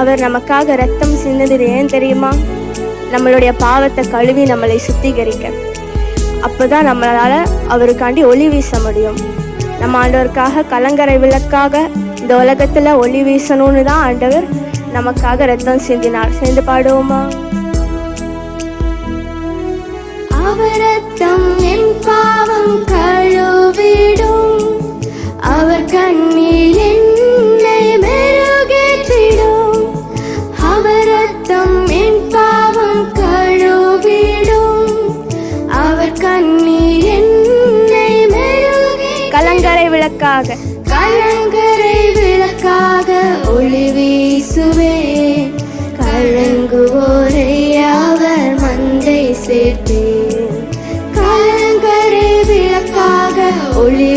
அவர் நமக்காக ரத்தம் சிந்தது ஏன் தெரியுமா? நம்மளுடைய பாவத்தை கழுவி நம்மளை சுத்திகரிக்க. அப்போதான் நம்மளால் அவருக்காண்டி ஒளி வீச முடியும். நம்ம ஆண்டவருக்காக கலங்கரை விளக்காக இந்த உலகத்தில் ஒளி வீசணும்னு தான் ஆண்டவர் நமக்காக ரத்தம் சிந்தினார். சேர்ந்து பாடுவோமா? அவர் ரத்தம் என் பாவம் கழுவிடும். அவர் கண்ணீரின் கண்ணங்கரை விளக்காக. கண்ணங்கரை விளக்காக ஒளி வீசுவே. கலங்குவோரை அவர் மந்தை சேர்த்தேன் கண்ணங்கரை விளக்காக ஒளி